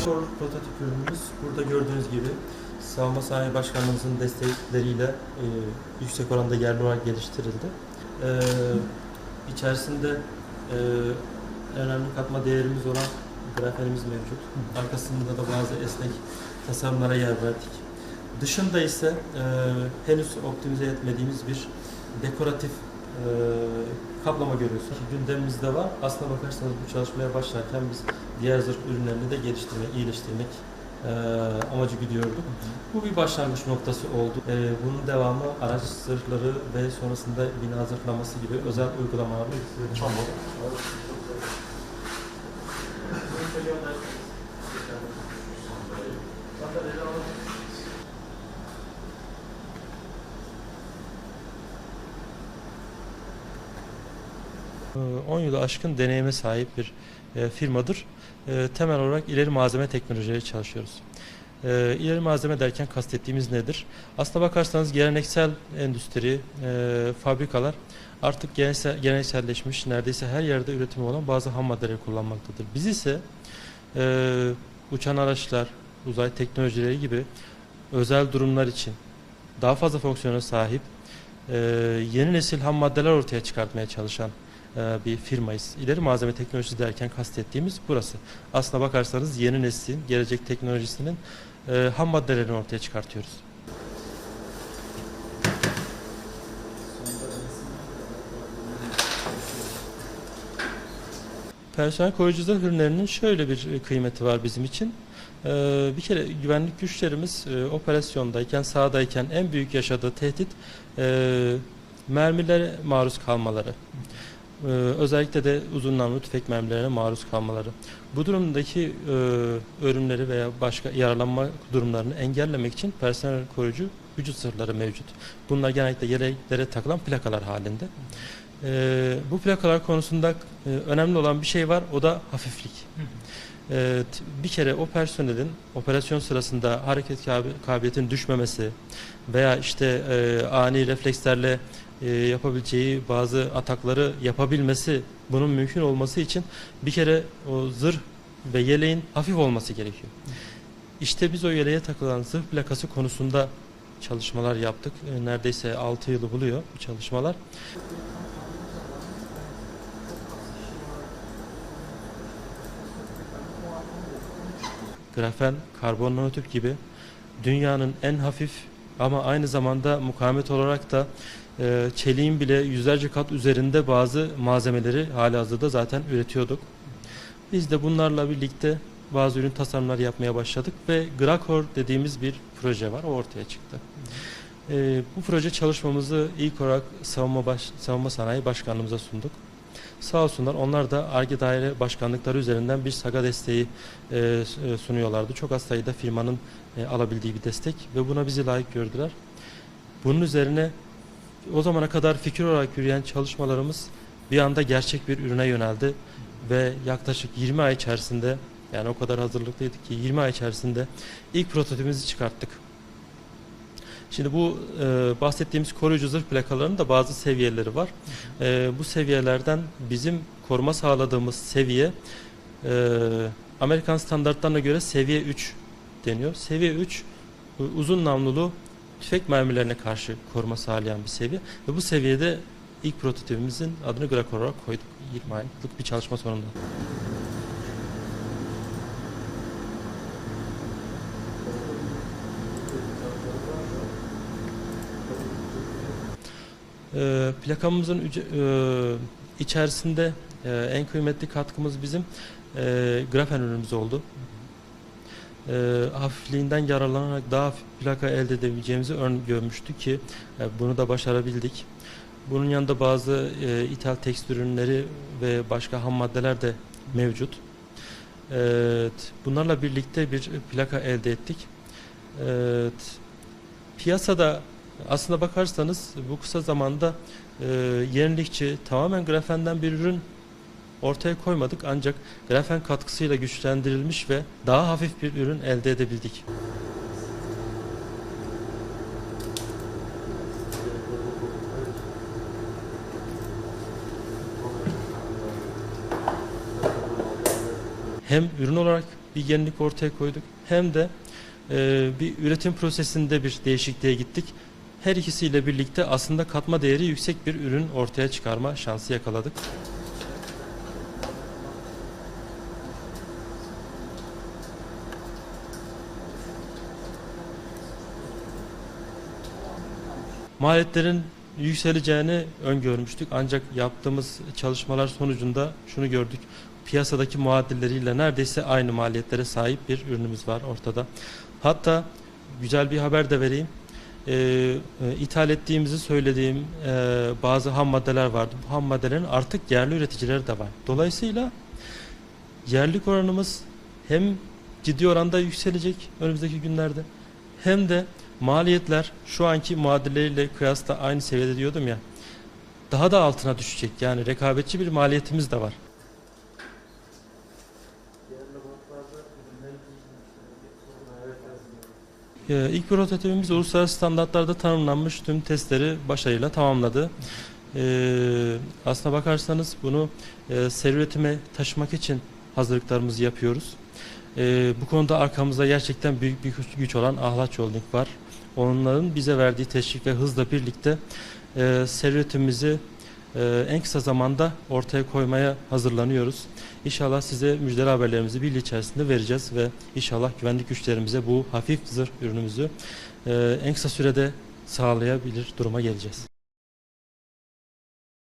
Spor prototip ürünümüz burada gördüğünüz gibi Savunma Sanayi Başkanlığımızın destekleriyle e, yüksek oranda yerli olarak geliştirildi. E, içerisinde e, önemli katma değerimiz olan grafenimiz mevcut. Arkasında da bazı esnek tasarımlara yer verdik. Dışında ise e, henüz optimize etmediğimiz bir dekoratif e, kaplama görüyorsunuz. Gündemimizde var. Aslına bakarsanız bu çalışmaya başlarken biz diğer zırh ürünlerini de geliştirmek, iyileştirmek e, amacı güdüyorduk. Bu bir başlangıç noktası oldu. E, bunun devamı araç zırhları ve sonrasında bina zırhlaması gibi özel uygulamalarla Ee, 10 yılı aşkın deneyime sahip bir e, firmadır. E, Temel olarak ileri malzeme teknolojileri çalışıyoruz. E, İleri malzeme derken kastettiğimiz nedir? Aslına bakarsanız geleneksel endüstri, e, fabrikalar artık geleneksel, gelenekselleşmiş, neredeyse her yerde üretimi olan bazı ham maddeleri kullanmaktadır. Biz ise e, uçan araçlar, uzay teknolojileri gibi özel durumlar için daha fazla fonksiyona sahip e, yeni nesil ham maddeler ortaya çıkartmaya çalışan bir firmayız. İleri malzeme teknolojisi derken kastettiğimiz burası. Aslına bakarsanız yeni neslin, gelecek teknolojisinin e, ham maddelerini ortaya çıkartıyoruz. Personel koruyucu zırh ürünlerinin şöyle bir e, kıymeti var bizim için. Bir kere güvenlik güçlerimiz e, operasyondayken, sahadayken en büyük yaşadığı tehdit e, mermilere maruz kalmaları. Ee, özellikle de uzun namlulu tüfek mermilerine maruz kalmaları. Bu durumdaki e, ölümleri veya başka yaralanma durumlarını engellemek için personel koruyucu vücut zırhları mevcut. Bunlar genellikle yeleklere takılan plakalar halinde. Ee, bu plakalar konusunda e, önemli olan bir şey var, o da hafiflik. Ee, t- bir kere o personelin operasyon sırasında hareket kabi- kabiliyetinin düşmemesi veya işte e, ani reflekslerle e, yapabileceği bazı atakları yapabilmesi bunun mümkün olması için bir kere o zırh ve yeleğin hafif olması gerekiyor. İşte biz o yeleğe takılan zırh plakası konusunda çalışmalar yaptık. E, Neredeyse 6 yılı buluyor bu çalışmalar. Grafen, karbon nanotüp gibi dünyanın en hafif ama aynı zamanda mukavemet olarak da e, çeliğin bile yüzlerce kat üzerinde bazı malzemeleri halihazırda zaten üretiyorduk. Biz de bunlarla birlikte bazı ürün tasarımları yapmaya başladık ve Grakor dediğimiz bir proje var. O ortaya çıktı. E, bu proje çalışmamızı ilk olarak Savunma, Baş, Savunma Sanayi Başkanlığımıza sunduk. Sağ olsunlar onlar da ARGE daire başkanlıkları üzerinden bir saga desteği e, sunuyorlardı. Çok az sayıda firmanın e, alabildiği bir destek ve buna bizi layık gördüler. Bunun üzerine o zamana kadar fikir olarak yürüyen çalışmalarımız bir anda gerçek bir ürüne yöneldi ve yaklaşık 20 ay içerisinde yani o kadar hazırlıklıydık ki 20 ay içerisinde ilk prototipimizi çıkarttık. Şimdi bu e, bahsettiğimiz koruyucu zırh plakalarının da bazı seviyeleri var. E, bu seviyelerden bizim koruma sağladığımız seviye e, Amerikan standartlarına göre seviye 3 deniyor. Seviye 3 e, uzun namlulu tüfek mermilerine karşı koruma sağlayan bir seviye ve bu seviyede ilk prototipimizin adını Grakor olarak koyduk 20 aylık bir çalışma sonunda. E, plakamızın e, içerisinde e, en kıymetli katkımız bizim e, grafen ürünümüz oldu. E, hafifliğinden yararlanarak daha hafif plaka elde edebileceğimizi öngörmüştük ki e, bunu da başarabildik. Bunun yanında bazı e, ithal tekstil ürünleri ve başka ham maddeler de mevcut. Evet, bunlarla birlikte bir plaka elde ettik. Evet, piyasada aslında bakarsanız bu kısa zamanda e, yenilikçi tamamen grafenden bir ürün ortaya koymadık ancak grafen katkısıyla güçlendirilmiş ve daha hafif bir ürün elde edebildik. Hem ürün olarak bir yenilik ortaya koyduk hem de e, bir üretim prosesinde bir değişikliğe gittik. Her ikisiyle birlikte aslında katma değeri yüksek bir ürün ortaya çıkarma şansı yakaladık. Maliyetlerin yükseleceğini öngörmüştük ancak yaptığımız çalışmalar sonucunda şunu gördük. Piyasadaki muadilleriyle neredeyse aynı maliyetlere sahip bir ürünümüz var ortada. Hatta güzel bir haber de vereyim. Ee, e, ithal ettiğimizi söylediğim e, bazı ham maddeler vardı. Bu ham maddelerin artık yerli üreticileri de var. Dolayısıyla yerlik oranımız hem ciddi oranda yükselecek önümüzdeki günlerde hem de maliyetler şu anki muadilleriyle kıyasla aynı seviyede diyordum ya daha da altına düşecek. Yani rekabetçi bir maliyetimiz de var. Ee, İlk prototipimiz uluslararası standartlarda tanımlanmış tüm testleri başarıyla tamamladı. Ee, aslına bakarsanız bunu e, seri üretime taşımak için hazırlıklarımızı yapıyoruz. Ee, bu konuda arkamızda gerçekten büyük bir güç- olan Ahlaç Holding var. Onların bize verdiği teşvik ve hızla birlikte e, seri üretimimizi e, en kısa zamanda ortaya koymaya hazırlanıyoruz. İnşallah size müjdeli haberlerimizi bir yıl içerisinde vereceğiz ve inşallah güvenlik güçlerimize bu hafif zırh ürünümüzü e, en kısa sürede sağlayabilir duruma geleceğiz.